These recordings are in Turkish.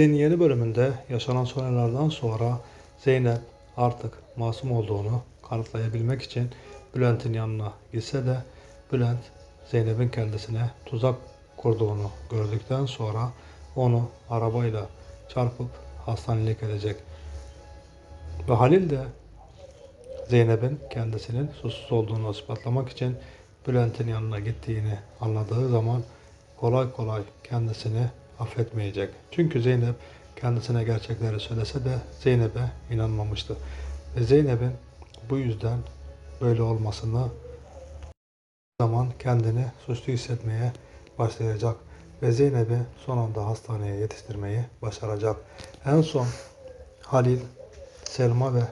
Dizinin yeni bölümünde yaşanan olaylardan sonra Zeynep artık masum olduğunu kanıtlayabilmek için Bülent'in yanına gitse de Bülent Zeynep'in kendisine tuzak kurduğunu gördükten sonra onu arabayla çarpıp hastanelik edecek. Ve Halil de Zeynep'in kendisinin suçsuz olduğunu ispatlamak için Bülent'in yanına gittiğini anladığı zaman kolay kolay kendisini affetmeyecek. Çünkü Zeynep kendisine gerçekleri söylese de Zeynep'e inanmamıştı. Ve Zeynep'in bu yüzden böyle olmasını zaman kendini suçlu hissetmeye başlayacak ve Zeynep'i son anda hastaneye yetiştirmeyi başaracak. En son Halil, Selma ve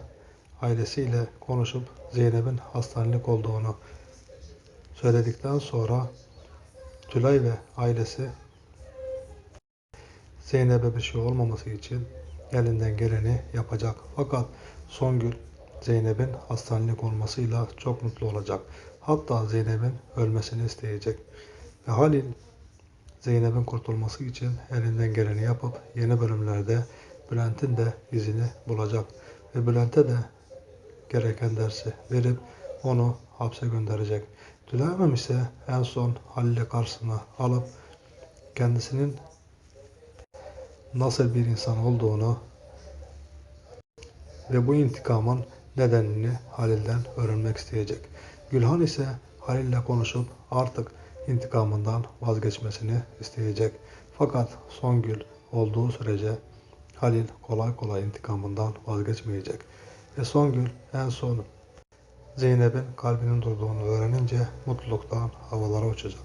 ailesiyle konuşup Zeynep'in hastanelik olduğunu söyledikten sonra Tülay ve ailesi Zeynep'e bir şey olmaması için elinden geleni yapacak. Fakat Songül Zeynep'in hastanelik olmasıyla çok mutlu olacak. Hatta Zeynep'in ölmesini isteyecek. Ve Halil Zeynep'in kurtulması için elinden geleni yapıp yeni bölümlerde Bülent'in de izini bulacak. Ve Bülent'e de gereken dersi verip onu hapse gönderecek. İse en son Halil'i karşısına alıp kendisinin nasıl bir insan olduğunu ve bu intikamın nedenini Halil'den öğrenmek isteyecek. Gülhan ise Halil'le konuşup artık intikamından vazgeçmesini isteyecek. Fakat Songül olduğu sürece Halil kolay kolay intikamından vazgeçmeyecek. Ve Songül en son Zeynep'in kalbinin durduğunu öğrenince mutluluktan havalara uçacak.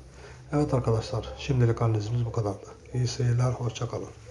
Evet arkadaşlar şimdilik analizimiz bu kadardı. İyi seyirler, hoşçakalın.